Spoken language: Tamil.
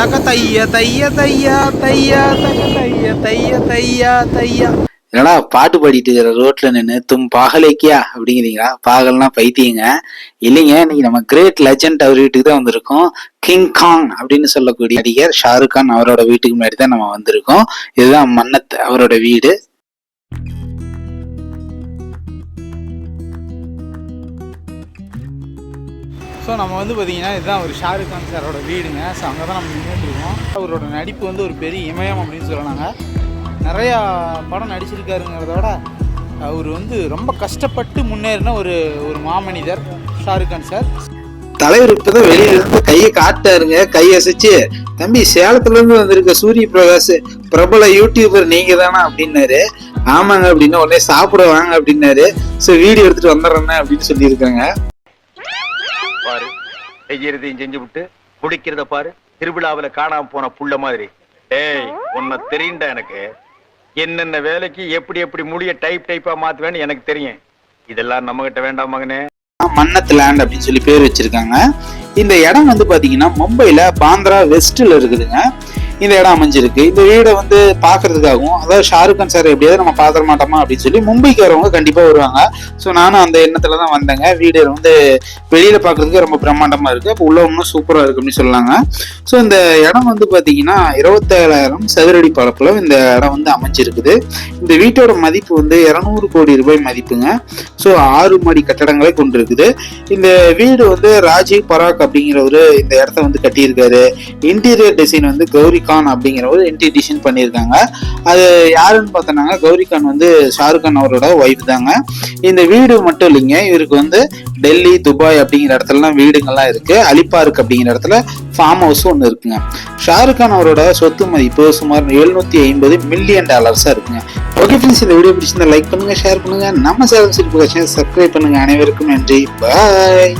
தக தைய தைய தையா தையா தக்க தைய தைய தையா தையா. என்னடா பாட்டு பாடிட்டு இருக்கிற ரோட்ல நின்று தும் பாகலேக்கியா? அப்படிங்கிறீங்களா? பாகல்னா பைத்தியங்க. இல்லைங்க இன்னைக்கு நம்ம கிரேட் லெஜண்ட் அவர் வீட்டுக்கு தான் வந்திருக்கோம். கிங் காங் அப்படின்னு சொல்லக்கூடிய நடிகர் ஷாருக் கான் அவரோட வீட்டுக்கு முன்னாடி தான் நம்ம வந்திருக்கோம். இதுதான் மன்னத் அவரோட வீடு. ஸோ நம்ம வந்து பார்த்தீங்கன்னா இதுதான் ஒரு ஷாருக் கான் சாரோட வீடுங்க. ஸோ அங்கே தான் நம்ம நின்றுட்டுருக்கோம் அவரோட நடிப்பு வந்து ஒரு பெரிய இமயம் அப்படின்னு சொல்லலாங்க. நிறையா படம் நடிச்சிருக்காருங்கிறத விட அவர் வந்து ரொம்ப கஷ்டப்பட்டு முன்னேறின ஒரு ஒரு மாமனிதர் ஷாருக் கான் சார். தலைவர் இப்பதான் வெளியில இருந்து கையை காட்டாருங்க கையை அசைச்சு தம்பி சேலத்துல இருந்து வந்திருக்க சூரிய பிரகாஷ் பிரபல யூடியூபர் நீங்க தானா? அப்படின்னாரு. ஆமாங்க அப்படின்னா உடனே சாப்பிட வாங்க அப்படின்னாரு. ஸோ வீடியோ எடுத்துட்டு வந்துடுறேன்னு அப்படின்னு சொல்லியிருக்காங்க. செய்யறதையும் செஞ்சு விட்டு குடிக்கிறத பாரு. திருவிழாவுல காணாம போன புள்ள மாதிரி. ஏய் உன்னை தெரியும்டா எனக்கு. என்னென்ன வேலைக்கு எப்படி எப்படி முடிய டைப் டைப்பா மாத்துவேன்னு எனக்கு தெரியும். இதெல்லாம் நம்ம கிட்ட வேண்டாம் மகனே. மன்னத் லேண்ட் அப்படின்னு சொல்லி பேர் வச்சிருக்காங்க. இந்த இடம் வந்து பாத்தீங்கன்னா மும்பைல பாந்திரா வெஸ்ட்ல இருக்குதுங்க. இந்த இடம் அமைஞ்சிருக்கு. இந்த வீடை வந்து பாக்குறதுக்காகவும் அதாவது ஷாருக் கான் சார் எப்படியாவது நம்ம பாத்திர மாட்டோமா அப்படின்னு சொல்லி மும்பைக்கு வரவங்க கண்டிப்பா வருவாங்க. ஸோ நானும் அந்த எண்ணத்துல தான் வந்தேங்க. வீடு வந்து வெளியில பாக்குறதுக்கு ரொம்ப பிரம்மாண்டமா இருக்கு. அப்போ உள்ள இன்னும் சூப்பரா இருக்கு அப்படின்னு சொல்லாங்க ஸோ இந்த இடம் வந்து பாத்தீங்கன்னா இருபத்தேழாயிரம் சதுரடி பரப்புல இந்த இடம் வந்து அமைஞ்சிருக்குது. இந்த வீட்டோட மதிப்பு வந்து இருநூறு கோடி ரூபாய் மதிப்புங்க. ஸோ ஆறு மாடி கட்டடங்களை கொண்டிருக்குது. இந்த வீடு வந்து ராஜீவ் பராக் அப்படிங்கிறவரு இந்த இடத்த வந்து கட்டியிருக்காரு. இன்டீரியர் டிசைன் வந்து கௌரி கான் அப்படிங்கிற ஒரு டிசைன் பண்ணியிருக்காங்க. அது யாருன்னு பார்த்தோன்னாங்க கௌரி கான் வந்து ஷாருக் கான் அவரோட ஒய்ஃப் தாங்க. இந்த வீடு மட்டும் இல்லைங்க இவருக்கு வந்து டெல்லி துபாய் அப்படிங்கிற இடத்துலலாம் வீடுங்கள்லாம் இருக்குது அலிபார்க் அப்படிங்கிற இடத்துல ஃபார்ம் ஹவுஸ் ஒன்று இருக்குங்க. ஷாருக் கான் அவரோட சொத்து மதிப்பு சுமார் எழுநூத்தி ஐம்பது மில்லியன் டாலர்ஸாக இருக்குங்க. ஓகே ஃப்ரெண்ட்ஸ் இந்த வீடியோ பிடிச்சிருந்தா லைக் பண்ணுங்கள் ஷேர் பண்ணுங்கள் நம்ம சேலம் சிரிப்பு சப்ஸ்கிரைப் பண்ணுங்கள் அனைவருக்கும் நன்றி. பாய்